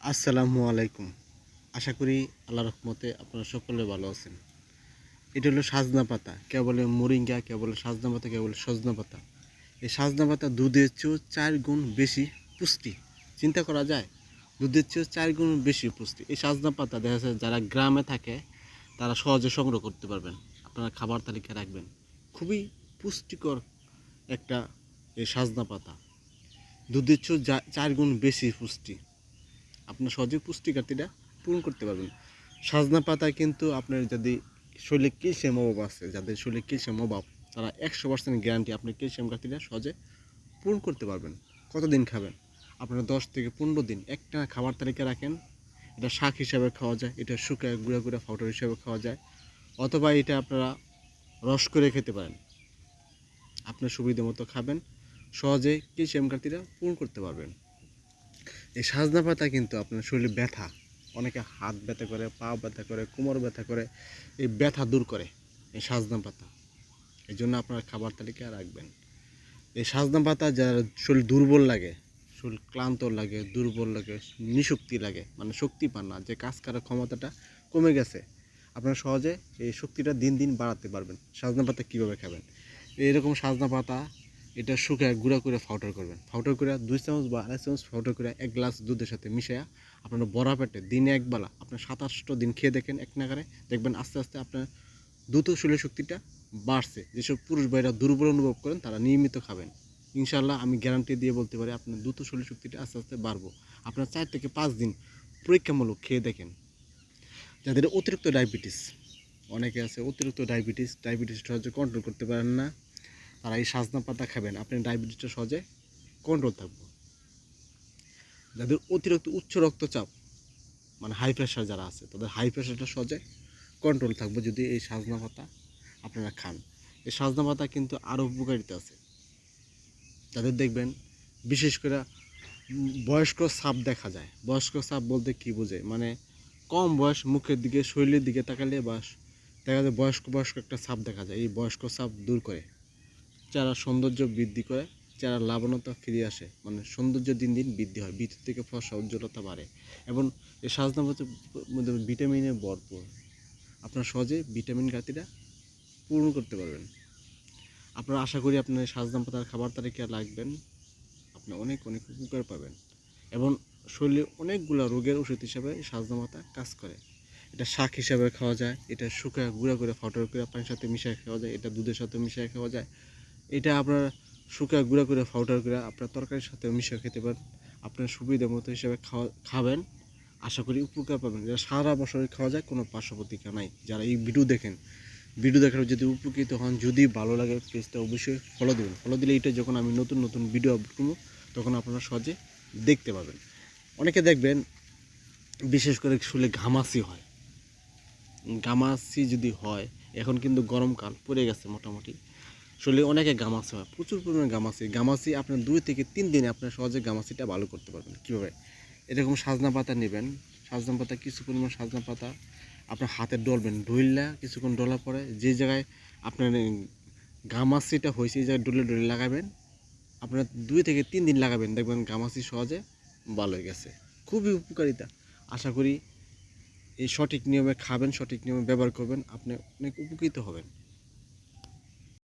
আসসালামু আলাইকুম। আশা করি আল্লাহ রহমতে আপনারা সকলে ভালো আছেন। এটা হলো সাজনা পাতা কেউ বলে মোরিঙ্গা কেউ বলে সাজনা পাতা কেউ বলে সজনা পাতা। এই সাজনা পাতা দুধের চেয়েও চার গুণ বেশি পুষ্টি। চিন্তা করা যায়, দুধের চেয়েও চার গুণ বেশি পুষ্টি। এই সাজনা পাতা দেখা যাচ্ছে যারা গ্রামে থাকে, তারা সহজে সংগ্রহ করতে পারবেন। আপনারা খাবার তালিকা রাখবেন। খুবই পুষ্টিকর একটা এই সাজনা পাতা। দুধের চেয়েও চার গুণ বেশি পুষ্টি। আপনার সহজে পুষ্টিঘাটতিটা পূরণ করতে পারবেন। সাজনা পাতা কিন্তু আপনার যদি শরীরে ক্যালসিয়াম অভাব আছে, যাদের শরীরে ক্যালসিয়াম অভাব, তারা একশো পার্সেন্ট গ্যারান্টি আপনি ক্যালসিয়াম ঘাটতিটা সহজে পূরণ করতে পারবেন। কতদিন খাবেন? আপনারা দশ থেকে পনেরো দিন একটা খাবার তালিকা রাখেন। এটা শাক হিসাবে খাওয়া যায়, এটা শুকায় গুঁড়া গুঁড়া পাউডার হিসাবে খাওয়া যায়, অথবা এটা আপনারা রস করে খেতে পারেন। আপনার সুবিধা মতো খাবেন, সহজে ক্যালসিয়াম ঘাটতিটা পূরণ করতে পারবেন। এই সাজনা পাতা কিন্তু আপনার শরীরে ব্যথা, অনেকে হাত ব্যথা করে, পা ব্যথা করে, কোমর ব্যথা করে, এই ব্যথা দূর করে এই সাজনা পাতা। এই জন্য আপনার খাবার তালিকায় রাখবেন। এই সাজনা পাতা যার শরীর দুর্বল লাগে, শরীর ক্লান্ত লাগে, দুর্বল লাগে, নিশক্তি লাগে মানে শক্তি পান না, যে কাজ করার ক্ষমতাটা কমে গেছে, আপনারা সহজে এই শক্তিটা দিন দিন বাড়াতে পারবেন। সাজনা পাতা কীভাবে খাবেন? এইরকম সাজনা পাতা এটা শুকায় গুঁড়া করে ফাউটার করবেন। ফাউটার করে দুই চামচ বা আড়াই চামচ ফাউটার করে এক গ্লাস দুধের সাথে মিশাইয়া আপনার বড়া পেটে দিনে একবেলা আপনার সাতাশটো দিন খেয়ে দেখেন এক নাগারে। দেখবেন আস্তে আস্তে আপনার দ্রুত শরীর শক্তিটা বাড়ছে। যেসব পুরুষ ভাইরা দুর্বল অনুভব করেন তারা নিয়মিত খাবেন। ইনশাল্লাহ আমি গ্যারান্টি দিয়ে বলতে পারি আপনার দ্রুত শরীর শক্তিটা আস্তে আস্তে বাড়বো। আপনার চার থেকে পাঁচ দিন পরীক্ষামূলক খেয়ে দেখেন। যাদের অতিরিক্ত ডায়াবেটিস অনেকে আছে অতিরিক্ত ডায়াবেটিস ডায়াবেটিস সহজে কন্ট্রোল করতে পারেন না। তারা এই সাজনা পাতা খাবেন। আপনার ডায়াবেটিসটা সহজে কন্ট্রোল থাকবে। যাদের অতিরিক্ত উচ্চ রক্তচাপ মানে হাই প্রেশার যারা আছে, তাদের হাই প্রেশারটা সহজে কন্ট্রোল থাকবে যদি এই সাজনা পাতা আপনারা খান। এই সাজনা পাতা কিন্তু আরও উপকারিতা আছে। যাদের দেখবেন, বিশেষ করে বয়স্ক সাপ দেখা যায়। বয়স্ক সাপ বলতে কি বোঝে মানে কম বয়স মুখের দিকে, শরীরের দিকে তাকালে বা দেখা যায় বয়স্ক বয়স্ক একটা সাপ দেখা যায়। এই বয়স্ক সাপ দূর করে। চারা সৌন্দর্য বৃদ্ধি করে চারা লাবণতা ফিরে আসে মানে সৌন্দর্য দিন দিন বৃদ্ধি হয়, ভিতর থেকে ফসা উজ্জ্বলতা বাড়ে। এবং এই সাজনা মধ্যে ভিটামিনে ভরপুর। আপনার সহজে ভিটামিন ঘাটতিটা পূরণ করতে পারবেন। আপনারা আশা করি আপনার সাজনা পাতার খাবার তালিকা লাগবেন। আপনি অনেক অনেক উপকার পাবেন। এবং শরীরে অনেকগুলো রোগের ওষুধ হিসাবে সাজনা পাতা কাজ করে। এটা শাক হিসাবে খাওয়া যায়, এটা শুকায় গুঁড়া করে ফাটার করে পানির সাথে মিশিয়ে খাওয়া যায়, এটা দুধের সাথে মিশিয়ে খাওয়া যায়। এটা আপনার শুকায় গুঁড়া করে ফাউডার করে আপনার তরকারির সাথে মিশিয়ে খেতে পারেন। আপনার সুবিধা মতো হিসাবে খাওয়া, খাবেন। আশা করি উপকার পাবেন। যারা সারা বছর খাওয়া যায়, কোনো পার্শ্ব নাই। যারা এই ভিডিও দেখেন ভিডিও দেখার যদি উপকৃত হন, যদি ভালো লাগে পেজটা অবশ্যই ফলো দেবেন। ফলো দিলে এটা যখন আমি নতুন নতুন ভিডিও আপলোড করব, তখন আপনারা সহজে দেখতে পাবেন। অনেকে দেখবেন, বিশেষ করে শুলে ঘামাসি হয়। ঘামাসি যদি হয়, এখন কিন্তু গরমকাল পড়ে গেছে মোটামুটি। শরীরে অনেকে গামাসি হয়, প্রচুর পরিমাণে গামাসি। গামাসি আপনার দুই থেকে তিন দিনে আপনার সহজে গামাসিটা ভালো করতে পারবেন। কীভাবে? এরকম সাজনা পাতা নেবেন। সাজনা পাতা, কিছু পরিমাণ সাজনা পাতা আপনার হাতে ডলবেন। ডইলা কিছুক্ষণ ডলার পরে যে জায়গায় আপনার এই গামাসিটা হয়েছে, এই জায়গায় ডলে ডলে লাগাবেন। আপনার দুই থেকে তিন দিন লাগাবেন। দেখবেন গামাসি সহজে ভালো হয়ে গেছে। খুবই উপকারিতা। আশা করি এই সঠিক নিয়মে খাবেন, সঠিক নিয়মে ব্যবহার করবেন। আপনি অনেক উপকৃত হবেন।